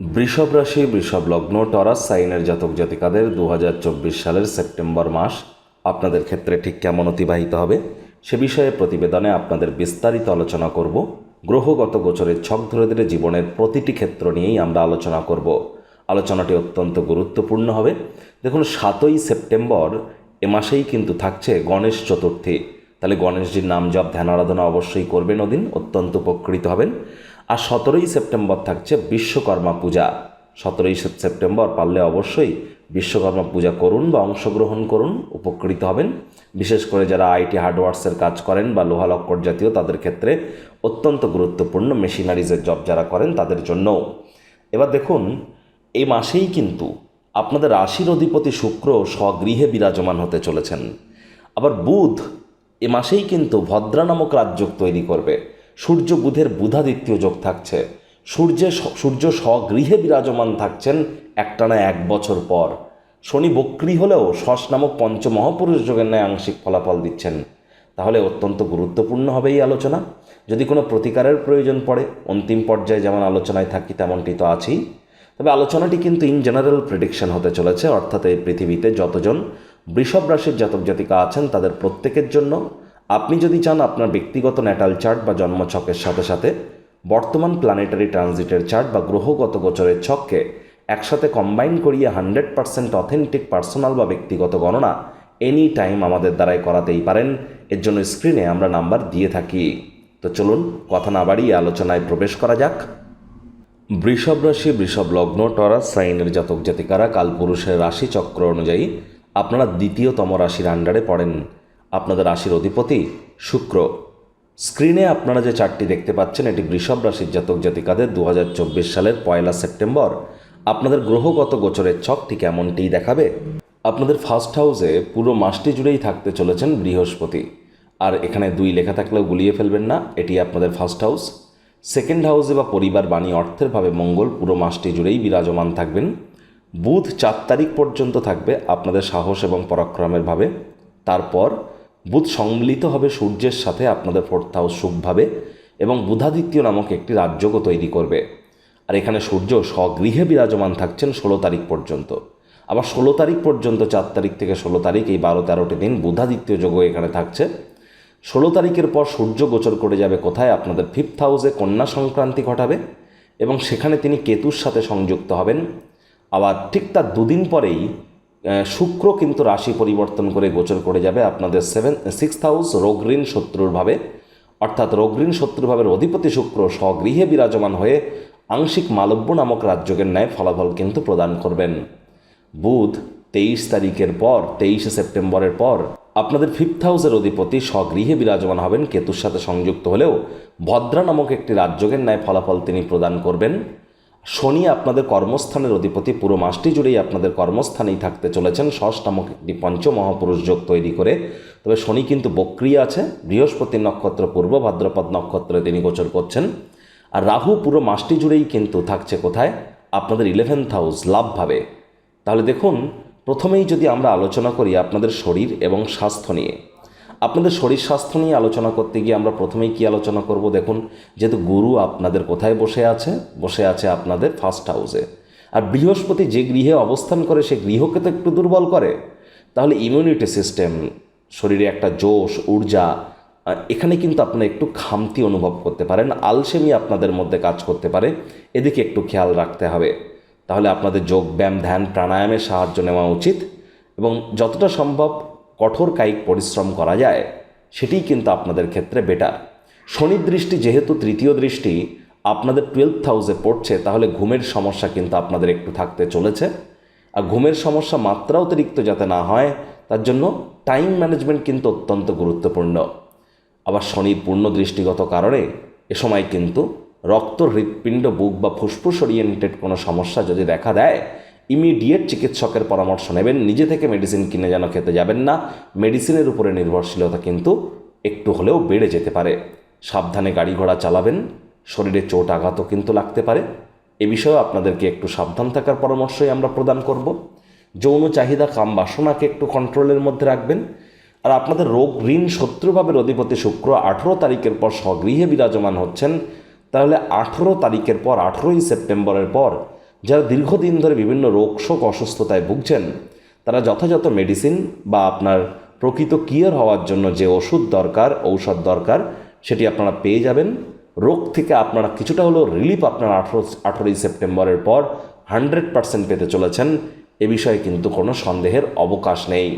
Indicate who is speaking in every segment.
Speaker 1: বৃষভ রাশি, বৃষভ লগ্ন, টরাস, সাইনের জাতক জাতিকাদের দু হাজার চব্বিশ সালের সেপ্টেম্বর মাস আপনাদের ক্ষেত্রে ঠিক কেমন অতিবাহিত হবে সে বিষয়ে প্রতিবেদনে আপনাদের বিস্তারিত আলোচনা করব। গ্রহগত গোচরের ছক ধরে ধরে জীবনের প্রতিটি ক্ষেত্র নিয়েই আমরা আলোচনা করব। আলোচনাটি অত্যন্ত গুরুত্বপূর্ণ হবে। দেখুন, সাতই সেপ্টেম্বর এ মাসেই কিন্তু থাকছে গণেশ চতুর্থী। তাহলে গণেশজির নাম জপ, ধ্যান, আরাধনা অবশ্যই করবেন ওদিন, অত্যন্ত উপকৃত হবেন। আর সতেরোই সেপ্টেম্বর থাকছে বিশ্বকর্মা পূজা। সতেরোই সেপ্টেম্বর পারলে অবশ্যই বিশ্বকর্মা পূজা করুন বা অংশগ্রহণ করুন, উপকৃত হবেন। বিশেষ করে যারা আইটি হার্ডওয়ার্সের কাজ করেন বা লোহা লক্কর জাতীয়, তাদের ক্ষেত্রে অত্যন্ত গুরুত্বপূর্ণ মেশিনারিজের জব যারা করেন, তাদের জন্যও। এবার দেখুন এই মাসেই কিন্তু আপনাদের রাশির অধিপতি শুক্র স্বগৃহে বিরাজমান হতে চলেছেন। আবার বুধ এ মাসেই কিন্তু ভদ্রা নামক রাজযোগ তৈরি করবে। সূর্য বুধের বুধাদিত্য যোগ থাকছে। সূর্যে সূর্য স্বগৃহে বিরাজমান থাকছেন একটানা এক বছর পর। শনি বক্রি হলেও শস নামক পঞ্চমহাপুরুষ যোগের ন্যায় আংশিক ফলাফল দিচ্ছেন। তাহলে অত্যন্ত গুরুত্বপূর্ণ হবে এই আলোচনা। যদি কোনো প্রতিকারের প্রয়োজন পড়ে, অন্তিম পর্যায়ে যেমন আলোচনায় থাকি, তেমনটি তো আছেই। তবে আলোচনাটি কিন্তু ইন জেনারেল প্রেডিকশন হতে চলেছে, অর্থাৎ এই পৃথিবীতে যতজন বৃষভ রাশির জাতক জাতিকা আছেন, তাদের প্রত্যেকের জন্য আপনি যদি চান আপনার ব্যক্তিগত ন্যাটাল চার্ট বা জন্মছকের সাথে সাথে, বর্তমান প্ল্যানেটারি ট্রানজিটের চার্ট বা গ্রহগত গোচরের ছককে একসাথে কম্বাইন করিয়ে হান্ড্রেড পার্সেন্ট অথেন্টিক পার্সোনাল বা ব্যক্তিগত গণনা এনি টাইম আমাদের দ্বারাই করাতেই পারেন। এর জন্য স্ক্রিনে আমরা নাম্বার দিয়ে থাকি। তো চলুন, কথা না বাড়িয়ে আলোচনায় প্রবেশ করা যাক। বৃষভ রাশি, বৃষভ লগ্ন টরাস সাইনের জাতক জাতিকারা কালপুরুষের রাশি চক্র অনুযায়ী আপনারা দ্বিতীয়তম রাশির আন্ডারে পড়েন। আপনাদের রাশির অধিপতি শুক্র। স্ক্রিনে আপনারা যে চারটি দেখতে পাচ্ছেন, এটি বৃষভ রাশির জাতক জাতিকাদের দু হাজার চব্বিশ সালের পয়লা সেপ্টেম্বর। আপনাদের গ্রহগত গোচরের ছক ঠিক এমনটিই দেখাবে। আপনাদের ফার্স্ট হাউসে পুরো মাসটি জুড়েই থাকতে চলেছেন বৃহস্পতি। আর এখানে দুই লেখা থাকলেও গুলিয়ে ফেলবেন না, এটি আপনাদের ফার্স্ট হাউস। সেকেন্ড হাউসে বা পরিবার বাণী অর্থের ভাবে মঙ্গল, পুরো মাসটি জুড়েই বিরাজমান থাকবেন। বুধ চার তারিখ পর্যন্ত থাকবে আপনাদের সাহস এবং পরাক্রমের ভাবে। তারপর বুধ সম্মিলিত হবে সূর্যের সাথে আপনাদের ফোর্থ হাউস সুখভাবে এবং বুধাদিত্য নামক একটি রাজ্যও তৈরি করবে। আর এখানে সূর্য স্বগৃহে বিরাজমান থাকছেন ষোলো তারিখ পর্যন্ত। আবার ষোলো তারিখ পর্যন্ত চার তারিখ থেকে ষোলো তারিখ এই বারো তেরোটি দিন বুধাদিত্য যোগও এখানে থাকছে। ষোলো তারিখের পর সূর্য গোচর করে যাবে কোথায়? আপনাদের ফিফথ হাউসে কন্যা সংক্রান্তি ঘটাবে এবং সেখানে তিনি কেতুর সাথে সংযুক্ত হবেন। আবার ঠিক তার দুদিন পরেই শুক্র কিন্তু রাশি পরিবর্তন করে গোচর করে যাবে আপনাদের সেভেন সিক্সথ হাউস রোগঋণ শত্রুরভাবে অর্থাৎ রোগঋণ শত্রুভাবের অধিপতি শুক্র স্বগৃহে বিরাজমান হয়ে আংশিক মালব্য নামক রাজ্যকের ন্যায় ফলাফল কিন্তু প্রদান করবেন। বুধ, তেইশ তারিখের পর, তেইশে সেপ্টেম্বরের পর আপনাদের ফিফথ হাউসের অধিপতি স্বগৃহে বিরাজমান হবেন। কেতুর সাথে সংযুক্ত হলেও ভদ্রা নামক একটি রাজ্যকের ন্যায় ফলাফল তিনি প্রদান করবেন। শনি আপনাদের কর্মস্থানের অধিপতি। পুরো মাসটি জুড়েই আপনাদের কর্মস্থানেই থাকতে চলেছেন। ষষ্ঠ নামক একটি পঞ্চমহাপুরুষ যোগ তৈরি করে। তবে শনি কিন্তু বক্রিয়া আছে। বৃহস্পতির নক্ষত্র পূর্ব, ভাদ্রপদ নক্ষত্রে তিনি গোচর করছেন। আর রাহু পুরো মাসটি জুড়েই কিন্তু থাকছে কোথায়? আপনাদের ইলেভেন্থ হাউস লাভভাবে। তাহলে দেখুন, প্রথমেই যদি আমরা আলোচনা করি আপনাদের শরীর এবং স্বাস্থ্য নিয়ে। আপনাদের শরীর স্বাস্থ্য নিয়ে আলোচনা করতে গিয়ে আমরা প্রথমেই কি আলোচনা করব? দেখুন, যেহেতু গুরু আপনাদের কোথায় বসে আছে? বসে আছে আপনাদের ফার্স্ট হাউসে আর বৃহস্পতি যে গৃহে অবস্থান করে, সে গৃহকে তো একটু দুর্বল করে। তাহলে ইমিউনিটি সিস্টেম শরীরে একটা জোশ, ঊর্জা এখানে কিন্তু আপনারা একটু খামতি অনুভব করতে পারেন, আলসেমি আপনাদের মধ্যে কাজ করতে পারে। এদিকে একটু খেয়াল রাখতে হবে। তাহলে আপনাদের যোগ, ব্যায়াম, ধ্যান, প্রাণায়ামের সাহায্য নেওয়া উচিত। এবং যতটা সম্ভব কঠোর কায়িক পরিশ্রম করা যায়, সেটিই কিন্তু আপনাদের ক্ষেত্রে বেটার শনির দৃষ্টি যেহেতু তৃতীয় দৃষ্টি, আপনাদের টুয়েলভ হাউসে পড়ছে, তাহলে ঘুমের সমস্যা কিন্তু আপনাদের একটু থাকতে চলেছে। আর ঘুমের সমস্যা মাত্রা অতিরিক্ত যাতে না হয়, তার জন্য টাইম ম্যানেজমেন্ট কিন্তু অত্যন্ত গুরুত্বপূর্ণ। আবার শনির পূর্ণ দৃষ্টিগত কারণে এ সময় কিন্তু রক্ত হৃৎপিণ্ড, বুক বা ফুসফুস ওরিয়েন্টেড কোনো সমস্যা যদি দেখা দেয় ইমিডিয়েট চিকিৎসকের পরামর্শ নেবেন, নিজে থেকে মেডিসিন কিনে যেন খেতে যাবেন না। মেডিসিনের উপরে নির্ভরশীলতা কিন্তু একটু হলেও বেড়ে যেতে পারে। সাবধানে গাড়ি ঘোড়া চালাবেন, শরীরে চোট আঘাতও কিন্তু লাগতে পারে। এ বিষয়েও আপনাদেরকে একটু সাবধান থাকার পরামর্শই আমরা প্রদান করব। যৌন চাহিদা কাম বাসনাকে একটু কন্ট্রোলের মধ্যে রাখবেন। আর আপনাদের রোগ ঋণ শত্রুভাবের অধিপতি শুক্র আঠেরো তারিখের পর স্বগৃহে বিরাজমান হচ্ছেন। তাহলে আঠেরো তারিখের পর, আঠেরোই সেপ্টেম্বরের পর যারা দীর্ঘদিন ধরে বিভিন্ন রোগ, শোক, অসুস্থতায় ভুগছেন, তারা যথাযথ মেডিসিন বা আপনার প্রকৃত কিয়ার হওয়ার জন্য যে ওষুধ দরকার, ঔষধ দরকার, সেটি আপনারা পেয়ে যাবেন। রোগ থেকে আপনারা কিছুটা হলেও রিলিফ আপনারা আঠেরো, আঠেরোই সেপ্টেম্বরের পর হান্ড্রেড পার্সেন্ট পেতে চলেছেন। এ বিষয়ে কিন্তু কোনো সন্দেহের অবকাশ নেই।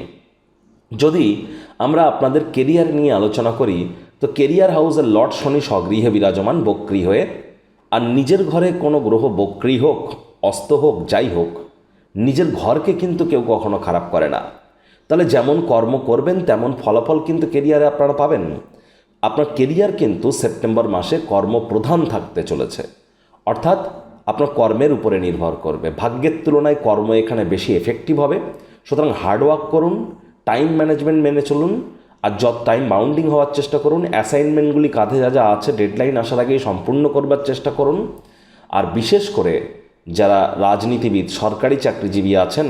Speaker 1: যদি আমরা আপনাদের কেরিয়ার নিয়ে আলোচনা করি, তো কেরিয়ার হাউসের লর্ড শনি স্বগৃহে বিরাজমান বক্রি হয়ে, আর নিজের ঘরে কোনো গ্রহ বক্রি হোক অস্ত হোক, যাই হোক, নিজের ঘরকে কিন্তু কেউ কখনো খারাপ করে না। তাহলে যেমন কর্ম করবেন, তেমন ফলাফল কিন্তু কেরিয়ারে আপনারা পাবেন। আপনার কেরিয়ার কিন্তু সেপ্টেম্বর মাসে কর্মপ্রধান থাকতে চলেছে। অর্থাৎ আপনার কর্মের উপরে নির্ভর করবে। ভাগ্যের তুলনায় কর্ম এখানে বেশি এফেক্টিভ হবে। সুতরাং হার্ডওয়ার্ক করুন টাইম ম্যানেজমেন্ট মেনে চলুন, আর যত টাইম বাউন্ডিং হওয়ার চেষ্টা করুন। অ্যাসাইনমেন্টগুলি কাঁধে যা যা আছে ডেডলাইন আসার আগেই সম্পূর্ণ করবার চেষ্টা করুন। আর বিশেষ করে যারা রাজনীতিবিদ, সরকারি চাকরিজীবী আছেন,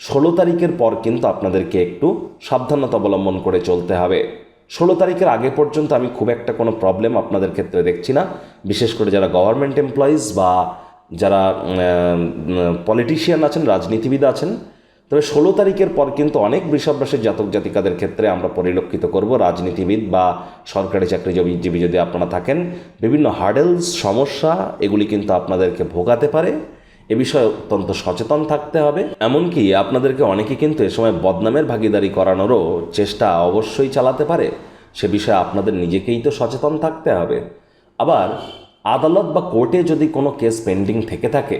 Speaker 1: ষোলো তারিখের পর কিন্তু আপনাদেরকে একটু সাবধানতা অবলম্বন করে চলতে হবে। ষোলো তারিখের আগে পর্যন্ত আমি খুব একটা কোনো প্রবলেম আপনাদের ক্ষেত্রে দেখছি না। বিশেষ করে যারা গভর্নমেন্ট এমপ্লয়িজ বা যারা পলিটিশিয়ান আছেন, রাজনীতিবিদ আছেন, তবে ষোলো তারিখের পর কিন্তু অনেক বৃষভ জাতক জাতিকাদের ক্ষেত্রে আমরা পরিলক্ষিত করব রাজনীতিবিদ বা সরকারি চাকরিজীবী যদি আপনারা থাকেন। বিভিন্ন হার্ডেলস সমস্যা, এগুলি কিন্তু আপনাদেরকে ভোগাতে পারে। এ বিষয়ে অত্যন্ত সচেতন থাকতে হবে। এমনকি আপনাদেরকে অনেকে কিন্তু এ সময় বদনামের ভাগিদারি করানোরও চেষ্টা অবশ্যই চালাতে পারে। সে বিষয়ে আপনাদের নিজেকেই তো সচেতন থাকতে হবে। আবার আদালত বা কোর্টে যদি কোনো কেস পেন্ডিং থেকে থাকে,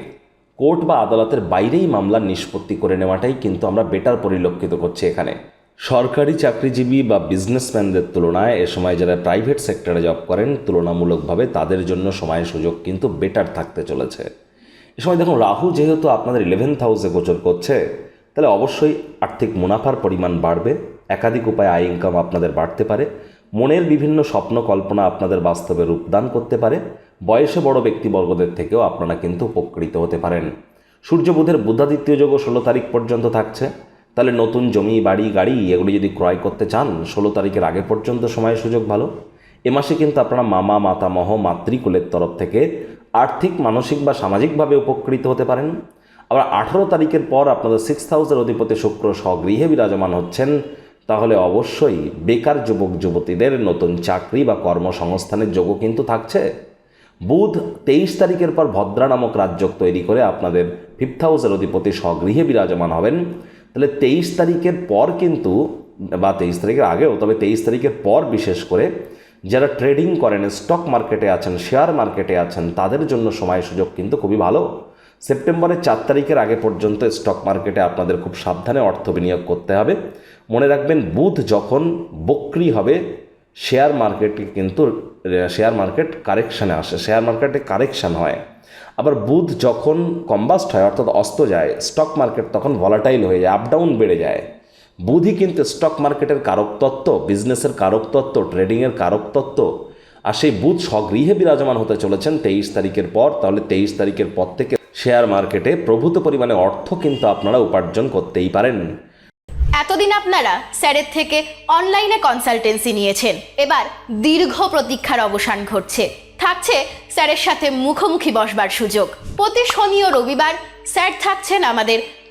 Speaker 1: কোর্ট বা আদালতের বাইরেই মামলার নিষ্পত্তি করে নেওয়াটাই কিন্তু আমরা বেটার পরিলক্ষিত করছি এখানে। সরকারি চাকরিজীবী বা বিজনেসম্যানদের তুলনায় এ সময় যারা প্রাইভেট সেক্টরে জব করেন, তুলনামূলকভাবে তাদের জন্য সময় সুযোগ কিন্তু বেটার থাকতে চলেছে। এ সময় দেখুন, রাহু যেহেতু আপনাদের ইলেভেন্থ হাউসে গোচর করছে, তাহলে অবশ্যই আর্থিক মুনাফার পরিমাণ বাড়বে, একাধিক উপায়ে আয় ইনকাম আপনাদের বাড়তে পারে, মনের বিভিন্ন স্বপ্ন কল্পনা আপনাদের বাস্তবে রূপদান করতে পারে, বয়সে বড় ব্যক্তিবর্গদের থেকেও আপনারা কিন্তু উপকৃত হতে পারেন। সূর্য বুধের বুধাদিত্য যোগও ষোলো তারিখ পর্যন্ত থাকছে, তাহলে নতুন জমি, বাড়ি, গাড়ি, এগুলি যদি ক্রয় করতে চান, ষোলো তারিখের আগে পর্যন্ত সময় সুযোগ ভালো। এ মাসে কিন্তু আপনারা মামা, মাতামহ, মাতৃকুলের তরফ থেকে আর্থিক, মানসিক বা সামাজিকভাবে উপকৃত হতে পারেন। আবার আঠারো তারিখের পর আপনাদের সিক্স হাউসের অধিপতি শুক্র স্বগৃহে বিরাজমান হচ্ছেন, তাহলে অবশ্যই বেকার যুবক, যুবতীদের নতুন চাকরি বা কর্মসংস্থানের যোগও কিন্তু থাকছে। বুধ তেইশ তারিখের পর ভদ্রা নামক রাজ্যক তৈরি করে আপনাদের ফিফথ হাউসের অধিপতি স্বগৃহে বিরাজমান হবেন। তাহলে তেইশ তারিখের পর কিন্তু, বা তেইশ তারিখের আগেও, তবে তেইশ তারিখের পর বিশেষ করে যারা ট্রেডিং করেন স্টক মার্কেটে আছেন শেয়ার মার্কেটে আছেন, তাদের জন্য সময় সুযোগ কিন্তু খুবই ভালো। সেপ্টেম্বরের চার তারিখের আগে পর্যন্ত স্টক মার্কেটে আপনাদের খুব সাবধানে অর্থ বিনিয়োগ করতে হবে। মনে রাখবেন, বুধ যখন বক্রি হবে শেয়ার মার্কেটে কিন্তু শেয়ার মার্কেট কারেকশানে আসে শেয়ার মার্কেটে কারেকশান হয়। আবার বুধ যখন কম্বাস্ট হয়, অর্থাৎ অস্ত যায় স্টক মার্কেট তখন ভলাটাইল হয়ে যায় আপ ডাউন বেড়ে যায়। বুধই কিন্তু স্টক মার্কেটের কারক তত্ত্ব বিজনেসের কারক তত্ত্ব ট্রেডিংয়ের কারক তত্ত্ব, আর সেই বুধ স্বগৃহে বিরাজমান হতে চলেছেন তেইশ তারিখের পর, তাহলে তেইশ তারিখের পর থেকে শেয়ার মার্কেটে প্রভূত পরিমাণে অর্থ কিন্তু আপনারা উপার্জন করতেই পারেন।
Speaker 2: এতদিন আপনারা স্যারের থেকে অনলাইনে কনসালটেন্সি নিয়েছেন। এবার দীর্ঘ প্রতীক্ষার অবসান ঘটছে। থাকছে স্যারের সাথে মুখোমুখি বসবার সুযোগ। প্রতি শনি ও রবিবার স্যার থাকছেন আমাদের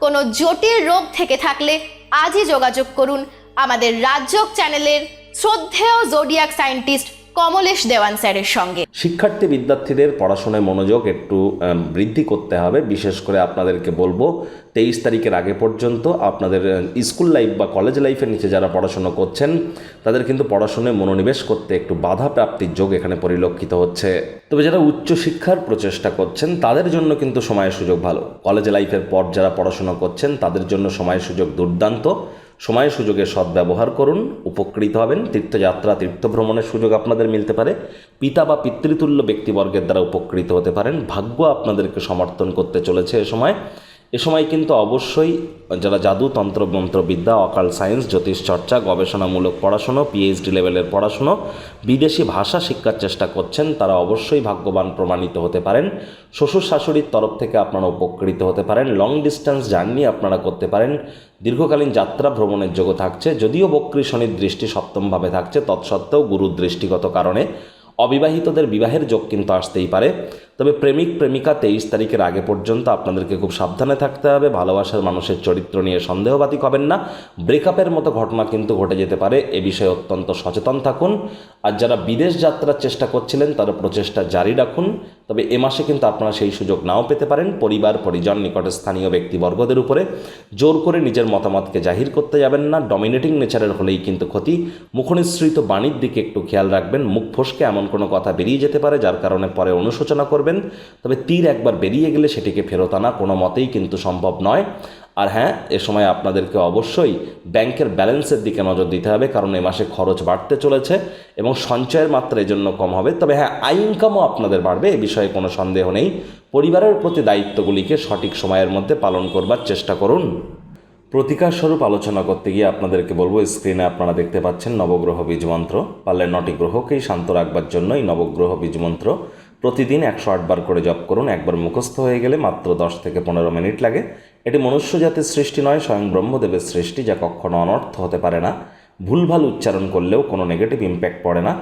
Speaker 2: কোনো জটিল রোগ থেকে থাকলে আজই যোগাযোগ করুন আমাদের রাজযোগ চ্যানেলের শ্রদ্ধেয় জোডিয়াক সায়েন্টিস্ট কমলেশ দেওয়ান স্যারের সঙ্গে।
Speaker 1: শিক্ষার্থী বিদ্যার্থীদের পড়াশোনায় মনোযোগ একটু বৃদ্ধি করতে হবে। বিশেষ করে আপনাদেরকে বলব, তেইশ তারিখের আগে পর্যন্ত আপনাদের স্কুল লাইফ বা কলেজ লাইফের নিচে যারা পড়াশোনা করছেন, তাদের কিন্তু পড়াশোনায় মনোনিবেশ করতে একটু বাধা প্রাপ্তির যোগ এখানে পরিলক্ষিত হচ্ছে। তবে যারা উচ্চশিক্ষার প্রচেষ্টা করছেন, তাদের জন্য কিন্তু সময়ের সুযোগ ভালো। কলেজ লাইফের পর যারা পড়াশোনা করছেন, তাদের জন্য সময়ের সুযোগ দুর্দান্ত। সময় সুযোগের সদ্ব্যবহার করুন, উপকৃত হবেন, তীর্থযাত্রা, তীর্থভ্রমণের সুযোগ আপনাদের মিলতে পারে। পিতা বা পিতৃতুল্য ব্যক্তিবর্গের দ্বারা উপকৃত হতে পারেন। ভাগ্য আপনাদেরকে সমর্থন করতে চলেছে এ সময়। এ সময় কিন্তু অবশ্যই যারা জাদু, তন্ত্র মন্ত্রবিদ্যা অকাল সায়েন্স, জ্যোতিষ চর্চা, গবেষণামূলক পড়াশুনো পিএইচডি লেভেলের পড়াশুনো, বিদেশি ভাষা শিক্ষার চেষ্টা করছেন, তারা অবশ্যই ভাগ্যবান প্রমাণিত হতে পারেন। শ্বশুর শাশুড়ির তরফ থেকে আপনারা উপকৃত হতে পারেন। লং ডিস্টেন্স জার্নি আপনারা করতে পারেন। দীর্ঘকালীন যাত্রা ভ্রমণের যোগ থাকছে। যদিও বক্রী শনির দৃষ্টি সপ্তমভাবে থাকছে, তৎসত্ত্বেও গুরুর দৃষ্টিগত কারণে। অবিবাহিতদের বিবাহের যোগ কিন্তু আসতেই পারে। তবে প্রেমিক, প্রেমিকা তেইশ তারিখের আগে পর্যন্ত আপনাদেরকে খুব সাবধানে থাকতে হবে। ভালোবাসার মানুষের চরিত্র নিয়ে সন্দেহবাদী হবেন না। ব্রেকআপের মতো ঘটনা কিন্তু ঘটে যেতে পারে। এ বিষয়ে অত্যন্ত সচেতন থাকুন। আর যারা বিদেশ যাত্রার চেষ্টা করছিলেন, তারা প্রচেষ্টা জারি রাখুন। তবে এ মাসে কিন্তু আপনারা সেই সুযোগ নাও পেতে পারেন। পরিবার, পরিজন নিকটে স্থানীয় ব্যক্তিবর্গদের উপরে জোর করে নিজের মতামতকে জাহির করতে যাবেন না। ডমিনেটিং নেচারের হলেই কিন্তু ক্ষতি। মুখনিসৃত বাণীর দিকে একটু খেয়াল রাখবেন। মুখ ফসকে এমন কোনো কথা বেরিয়ে যেতে পারে, যার কারণে পরে অনুশোচনা করবেন। তবে তীর একবার বেরিয়ে গেলে সেটিকে ফেরত আনা কোনো মতেই কিন্তু সম্ভব নয়। আর হ্যাঁ এ সময় আপনাদেরকে অবশ্যই ব্যাংকের ব্যালেন্সের দিকে নজর দিতে হবে, কারণ এ মাসে খরচ বাড়তে চলেছে এবং সঞ্চয়ের মাত্রা এজন্য কম হবে। তবে হ্যাঁ আই ইনকামও আপনাদের বাড়বে, এ বিষয়ে কোনো সন্দেহ নেই। পরিবারের প্রতি দায়িত্বগুলিকে সঠিক সময়ের মধ্যে পালন করবার চেষ্টা করুন। প্রতিকার স্বরূপ আলোচনা করতে গিয়ে আপনাদেরকে বলব স্ক্রিনে আপনারা দেখতে পাচ্ছেন নবগ্রহ বীজমন্ত্র পারলে নটি গ্রহকেই শান্ত রাখবার জন্যই এই নবগ্রহ বীজমন্ত্র প্রতিদিন একশো আটবার করে জপ করুন, একবার মুখস্থ হয়ে গেলে মাত্র দশ থেকে পনেরো মিনিট লাগে। এটি মনুষ্য জাতির সৃষ্টি নয়, স্বয়ং ব্রহ্মদেবের সৃষ্টি, যা কখনো অনর্থ হতে পারে না। ভুলভাল উচ্চারণ করলেও কোনো নেগেটিভ ইম্প্যাক্ট পড়ে না।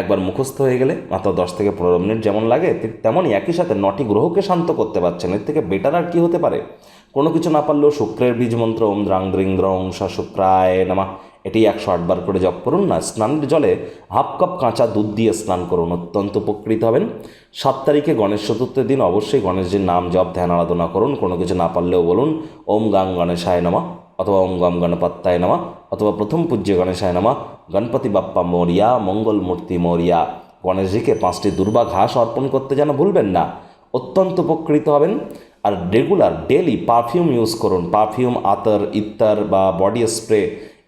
Speaker 1: একবার মুখস্থ হয়ে গেলে মাত্র দশ থেকে পনেরো মিনিট যেমন লাগে, ঠিক তেমনই একই সাথে নটি গ্রহকে শান্ত করতে পারছেন। এর থেকে বেটার আর কি হতে পারে? কোনো কিছু না পারলেও শুক্রের বীজ মন্ত্র, ওম দ্রাং দ্রিং দ্রং শুক্রায় নামা। এটি একশো আটবার করে জপ করুন না, স্নানের জলে হাফ কাপ কাঁচা দুধ দিয়ে স্নান করুন, অত্যন্ত উপকৃত হবেন। সাত তারিখে গণেশ চতুর্থীর দিন অবশ্যই গণেশজির নাম জপ, ধ্যান, আরাধনা করুন, কোনো কিছু না পারলেও বলুন, ওম গাং গণেশায় নামা, অথবা ওম গম গণপত্তায় নামা, অথবা প্রথম পূজ্য গণেশায় নামা, গণপতি বাপ্পা মরিয়া, মঙ্গল মূর্তি মরিয়া। গণেশজিকে পাঁচটি দুর্বা ঘাস অর্পণ করতে যেন ভুলবেন না, অত্যন্ত উপকৃত হবেন। আর রেগুলার ডেলি পারফিউম ইউজ করুন পারফিউম আতর, ইত্তার বা বডি স্প্রে